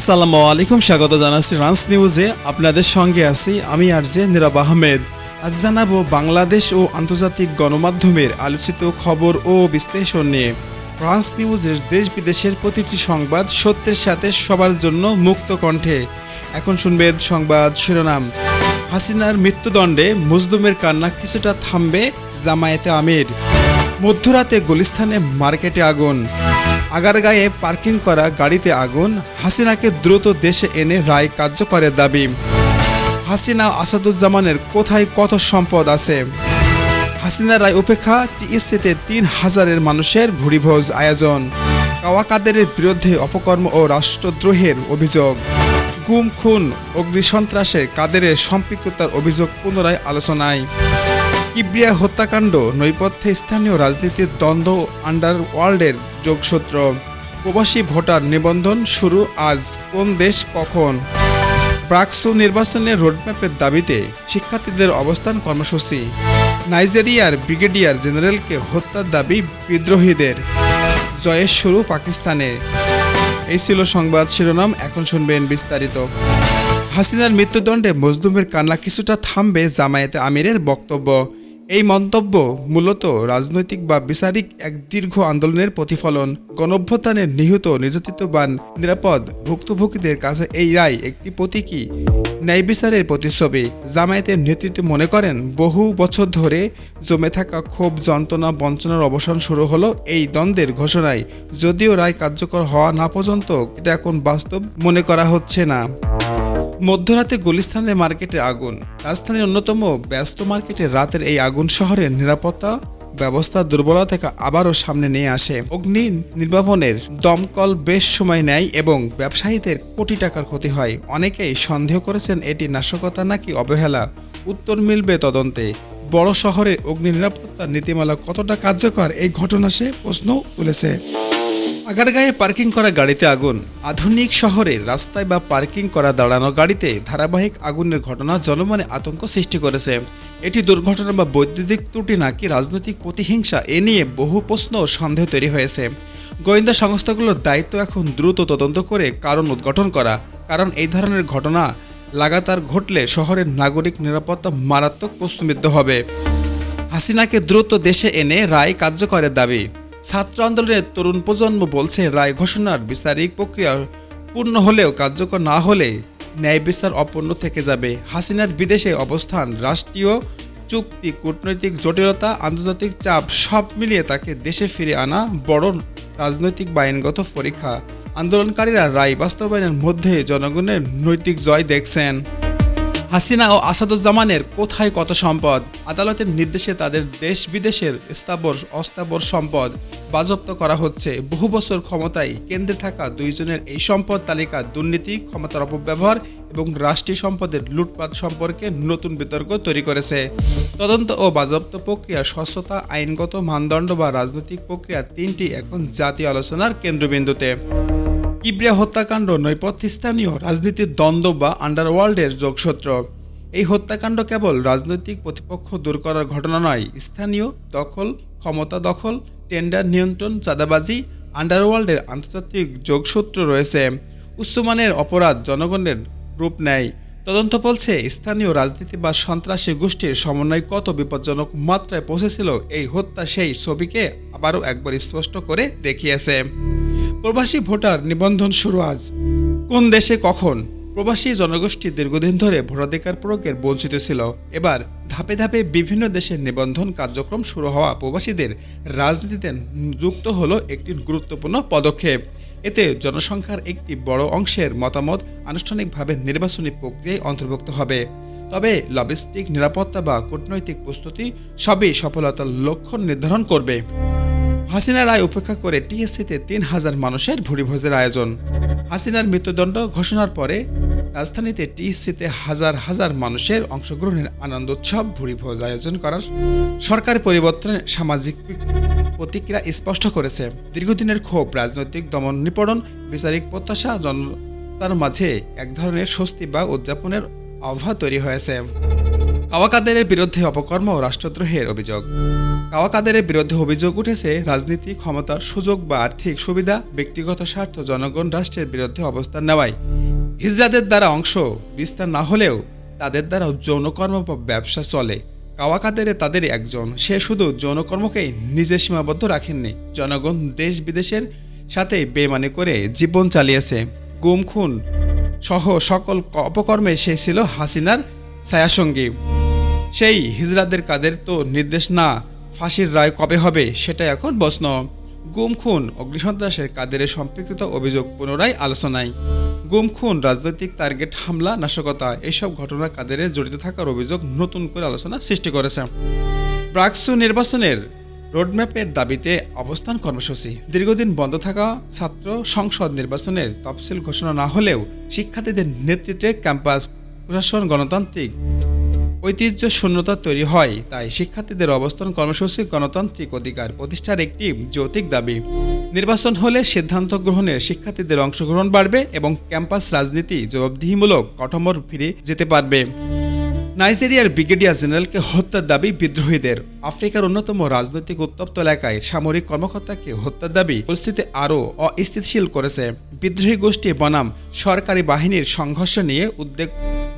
আসসালামু আলাইকুম, স্বাগত জানাচ্ছি রান্স নিউজে। আপনাদের সঙ্গে আছি আমি আরজে নীরব আহমেদ। আজ জানাব বাংলাদেশ ও আন্তর্জাতিক গণমাধ্যমের আলোচিত খবর ও বিশ্লেষণ নিয়ে। ফ্রান্স নিউজের দেশ বিদেশের প্রতিটি সংবাদ সত্যের সাথে সবার জন্য মুক্ত কণ্ঠে। এখন শুনবেন সংবাদ শিরোনাম। হাসিনার মৃত্যুদণ্ডে মজলুমের কান্না কিছুটা থামবে জামায়াতে আমির। মধ্যরাতে গুলিস্তানে মার্কেটে আগুন। আগারগাঁয়ে পার্কিং করা গাড়িতে আগুন, হাসিনাকে দ্রুত দেশে এনে রায় কার্যকরের দাবি। হাসিনা আসাদুজ্জামানের কোথায় কত সম্পদ আছে? হাসিনা রায় উপেক্ষা টিএসসিতে তিন হাজারের মানুষের ভুরিভোজ আয়োজন। কাওয়া কাদেরের বিরুদ্ধে অপকর্ম ও রাষ্ট্রদ্রোহের অভিযোগ। গুম, খুন অগ্নিসন্ত্রাসের কাদেরের সম্পৃক্ততার অভিযোগ পুনরায় আলোচনায়। কিবরিয়া হত্যাকাণ্ড, নৈপথ্যে স্থানীয় রাজনীতির দ্বন্দ্ব আন্ডার ওয়ার্ল্ডের যোগসূত্র। প্রবাসী ভোটার নিবন্ধন শুরু আজ। কোন দেশ কখন? ব্রাকসু নির্বাচনের রোডম্যাপের দাবিতে শিক্ষার্থীদের অবস্থান কর্মসূচি। নাইজেরিয়ার ব্রিগেডিয়ার জেনারেলকে হত্যার দাবি বিদ্রোহীদের। জয়ের শুরু পাকিস্তানে। এই ছিল সংবাদ শিরোনাম, এখন শুনবেন বিস্তারিত। হাসিনার মৃত্যুদণ্ডে মজলুমের কান্না কিছুটা থামবে জামায়াতে আমিরের বক্তব্য। মন্তব্য মূলত রাজনৈতিক বা বিচারিক এক দীর্ঘ আন্দোলনের প্রতিফলন। গণঅভ্যুত্থানের নিহত নির্যাতিত বা নিরাপদ ভুক্তভোগীদের কাছে এই রায় একটি প্রতীকী ন্যায় বিচারের প্রতিচ্ছবি। জামায়াতের নেতৃত্বে মনে করেন, বহু বছর ধরে জমে থাকা ক্ষোভ, যন্ত্রণা, বঞ্চনার অবসান শুরু হলো এই দ্বন্দ্বের ঘোষণায়। যদিও রায় কার্যকর হওয়া না পর্যন্ত এটা এখন বাস্তব মনে করা হচ্ছে না। মধ্যরাতে গুলিস্তানের মার্কেটে আগুন। রাজধানীর অন্যতম ব্যস্ত মার্কেটে রাতের এই আগুন শহরের নিরাপত্তা ব্যবস্থা দুর্বলতা থেকে আবারও সামনে নিয়ে আসে। অগ্নি নির্বাপনের দমকল বেশ সময় নেয় এবং ব্যবসায়ীদের কোটি টাকার ক্ষতি হয়। অনেকেই সন্দেহ করেছেন এটি নাশকতা নাকি অবহেলা। উত্তর মিলবে তদন্তে। বড় শহরে অগ্নি নিরাপত্তা নীতিমালা কতটা কার্যকর এই ঘটনা সে প্রশ্ন তুলেছে। আগারগাঁয়ে পার্কিং করা গাড়িতে আগুন। আধুনিক শহরে রাস্তায় বা পার্কিং করা দাঁড়ানো গাড়িতে ধারাবাহিক আগুনের ঘটনা জনমনে আতঙ্ক সৃষ্টি করেছে। এটি দুর্ঘটনা বা বৈদ্যুতিক ত্রুটি নাকি রাজনৈতিক প্রতিহিংসা, এ নিয়ে বহু প্রশ্ন ও সন্দেহ তৈরি হয়েছে। গোয়েন্দা সংস্থাগুলোর দায়িত্ব এখন দ্রুত তদন্ত করে কারণ উদ্ঘাটন করা, কারণ এই ধরনের ঘটনা লাগাতার ঘটলে শহরের নাগরিক নিরাপত্তা মারাত্মক প্রশ্নবিদ্ধ হবে। হাসিনাকে দ্রুত দেশে এনে রায় কার্যকরের দাবি। ছাত্র আন্দোলনের তরুণ প্রজন্ম বলছে, রায় ঘোষণার বিচারিক প্রক্রিয়া পূর্ণ হলেও কার্যকর না হলে ন্যায় বিচার অপূর্ণ থেকে যাবে। হাসিনার বিদেশে অবস্থান, রাষ্ট্রীয় চুক্তি, কূটনৈতিক জটিলতা, আন্তর্জাতিক চাপ, সব মিলিয়ে তাকে দেশে ফিরে আনা বড় রাজনৈতিক বা আইনগত পরীক্ষা। আন্দোলনকারীরা রায় বাস্তবায়নের মধ্যে জনগণের নৈতিক জয় দেখছেন। হাসিনা ও আসাদুজ্জামানের কোথায় কত সম্পদ? আদালতের নির্দেশে তাদের দেশ বিদেশের স্থাবর, অস্থাবর সম্পদ বাজপ্ত করা হচ্ছে। বহু বছর ক্ষমতায় কেন্দ্রে থাকা দুইজনের এই সম্পদ তালিকা দুর্নীতি, ক্ষমতার অপব্যবহার এবং রাষ্ট্রীয় সম্পদের লুটপাট সম্পর্কে নতুন বিতর্ক তৈরি করেছে। তদন্ত ও বাজপ্ত প্রক্রিয়া স্বচ্ছতা আইনগত মানদণ্ড বা রাজনৈতিক প্রক্রিয়া তিনটি এখন জাতীয় আলোচনার কেন্দ্রবিন্দুতে। কিবরিয়া হত্যাকাণ্ড নৈপথ্য স্থানীয় রাজনীতির দ্বন্দ্ব বা আন্ডারওয়ার্ল্ডের যোগসূত্র। এই হত্যাকাণ্ড কেবল রাজনৈতিক প্রতিপক্ষ দূর করার ঘটনা নয়, স্থানীয় দখল, ক্ষমতা দখল টেন্ডার নিয়ন্ত্রণ চাঁদাবাজি আন্ডারওয়ার্ল্ডের আন্তর্জাতিক যোগসূত্র রয়েছে। উচ্চমানের অপরাধ জনগণের রূপ নেয়। তদন্ত বলছে, স্থানীয় রাজনীতি বা সন্ত্রাসী গোষ্ঠীর সমন্বয় কত বিপজ্জনক মাত্রায় পৌঁছেছিল, এই হত্যা সেই ছবিকে আবারও একবার স্পষ্ট করে দেখিয়েছে। প্রবাসী ভোটার নিবন্ধন শুরু আজ। কোন দেশে কখন? প্রবাসী জনগোষ্ঠী দীর্ঘদিন ধরে ভোটাধিকার প্রয়োগের বঞ্চিত ছিল। এবার ধাপে ধাপে বিভিন্ন দেশের নিবন্ধন কার্যক্রম শুরু হওয়া প্রবাসীদের রাজনীতিতে যুক্ত হলো একটি গুরুত্বপূর্ণ পদক্ষেপ। এতে জনসংখ্যার একটি বড় অংশের মতামত আনুষ্ঠানিকভাবে নির্বাচনী প্রক্রিয়ায় অন্তর্ভুক্ত হবে। তবে লবিস্টিক, নিরাপত্তা বা কূটনৈতিক প্রস্তুতি সবই সফলতার লক্ষ্য নির্ধারণ করবে। হাসিনা রায় উপেক্ষা করে টিএসসিতে তিন হাজার মানুষের ভুরিভোজের আয়োজন। হাসিনার মৃত্যুদণ্ড ঘোষণার পরে রাজধানীতে টিএসসিতে হাজার হাজার মানুষের অংশগ্রহণের আনন্দ উৎসব ভুরিভোজ আয়োজন করার সরকার পরিবর্তনের সামাজিক প্রতিক্রিয়া স্পষ্ট করেছে। দীর্ঘদিনের ক্ষোভ, রাজনৈতিক দমন নিপীড়ন, বিচারিক প্রত্যাশা জনতার মাঝে এক ধরনের স্বস্তি বা উদযাপনের আহ্বা তৈরি হয়েছে। কাওয়াকাদেরের বিরুদ্ধে অপকর্ম ও রাষ্ট্রদ্রোহের অভিযোগ। কাওয়াকাদেরের বিরুদ্ধে অভিযোগ উঠেছে, রাজনীতি, ক্ষমতার সুযোগ বা আর্থিক সুবিধা, ব্যক্তিগত স্বার্থ, জনগণ, রাষ্ট্রের বিরুদ্ধে অবস্থান নেওয়ায়। হিজড়াদের দ্বারা অংশ, বিস্তার না হলেও তাদের দ্বারা যৌনকর্ম বা ব্যবসা চলে। কাওয়াকাদেরে তাদের একজন, সে শুধু যৌনকর্মকেই নিজে সীমাবদ্ধ রাখেননি, জনগণ দেশ বিদেশের সাথে বেমানি করে জীবন চালিয়েছে। গুম, খুন সহ সকল অপকর্মে সে ছিল হাসিনার ছায়াসঙ্গী। সেই হিজরাদের কাদের তো নির্দেশ না, ফাঁসির রায় কবে হবে সেটা এখন প্রশ্ন। গুম খুন অগ্নিসন্ত্রাসের কাদের সম্পৃক্ত অভিযোগ পুনরায় আলোচনায়। গুম খুন, রাজনৈতিক টার্গেট হামলা, নাশকতা, এসব ঘটনা কাদের জড়িত থাকার অভিযোগ নতুন করে আলোচনা সৃষ্টি করেছে। ব্রাকসু নির্বাচনের রোডম্যাপের দাবিতে অবস্থান কর্মসূচি। দীর্ঘদিন বন্ধ থাকা ছাত্র সংসদ নির্বাচনের তফসিল ঘোষণা না হলেও শিক্ষার্থীদের নেতৃত্বে ক্যাম্পাস প্রশাসন, গণতান্ত্রিক ঐতিহ্য শূন্যতা তৈরি হয়, তাই শিক্ষার্থীদের অবস্থান কর্মসূচি, গণতান্ত্রিক অধিকার প্রতিষ্ঠার একটি যৌতিক দাবি। নির্বাচন হলে সিদ্ধান্ত গ্রহণে শিক্ষার্থীদের অংশগ্রহণ বাড়বে এবং ক্যাম্পাস রাজনীতি জবাবদিহিমূলক কাঠামোর ফিরে যেতে পারবে। নাইজেরিয়ার ব্রিগেডিয়ার জেনারেলকে হত্যার দাবি বিদ্রোহীদের। আফ্রিকার অন্যতম রাজনৈতিক উত্তপ্ত এলাকায় সামরিক কর্মকর্তাকে হত্যার দাবি পরিস্থিতি আরও অস্থিতিশীল করেছে। বিদ্রোহী গোষ্ঠী বনাম সরকারি বাহিনীর সংঘর্ষ নিয়ে উদ্বেগ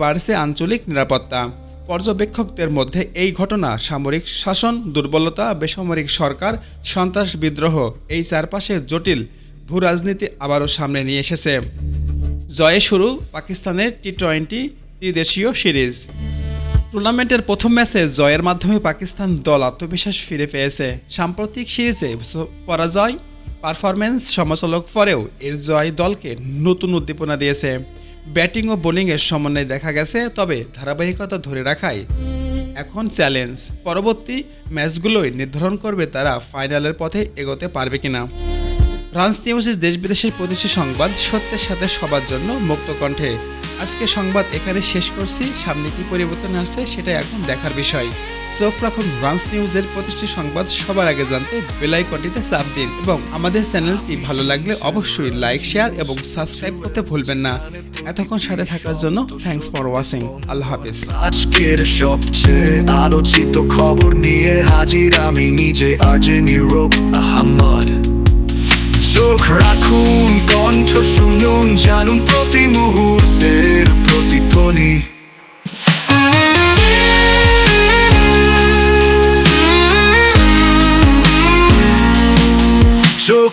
বাড়ছে আঞ্চলিক নিরাপত্তা। পর্যবেক্ষকদের মধ্যে এই ঘটনা সামরিক শাসন, দুর্বলতা, বেসামরিক সরকার, সন্ত্রাস বিদ্রোহ এই চারপাশে জটিল ভূ রাজনীতি আবারও সামনে নিয়ে এসেছে। জয়ে শুরু পাকিস্তানের টি টোয়েন্টি ত্রিদেশীয় সিরিজ। টুর্নামেন্টের প্রথম ম্যাচে জয়ের মাধ্যমে পাকিস্তান দল আত্মবিশ্বাস ফিরে পেয়েছে। সাম্প্রতিক সিরিজে পরাজয়, পারফরম্যান্স সমালোচক পরেও এর জয় দলকে নতুন উদ্দীপনা দিয়েছে। ব্যাটিং ও বোলিংয়ের সমন্বয় দেখা গেছে, তবে ধারাবাহিকতা ধরে রাখায় এখন চ্যালেঞ্জ। পরবর্তী ম্যাচগুলোই নির্ধারণ করবে তারা ফাইনালের পথে এগোতে পারবে কিনা। ফ্রান্স নিউজের দেশ বিদেশের প্রতিটি সংবাদ সত্যের সাথে সবার জন্য মুক্ত কণ্ঠে। আজকে সংবাদ এখানে শেষ করছি। সামনে কি পরিবর্তন আসছে সেটা এখন দেখার বিষয়। চোখ রাখুন ফ্রান্স নিউজের প্রতিটি সংবাদ সবার আগে জানতে বেলাইকনটিতে চাপ দিন এবং আমাদের চ্যানেলটি ভালো লাগলে অবশ্যই লাইক, শেয়ার এবং সাবস্ক্রাইব করতে ভুলবেন না। এতক্ষণ সাথে থাকার জন্য থ্যাঙ্কস ফর ওয়াচিং আল্লাহ হাফিজ। আজকের সবচেয়ে আলোচিত খবর নিয়ে হাজির আমি নিজে আর্জেন ইউরোপ আহমদ চোখ রাখুন, কণ্ঠ শুনুন, জানুন প্রতি মুহূর্তের প্রতিধ্বনি।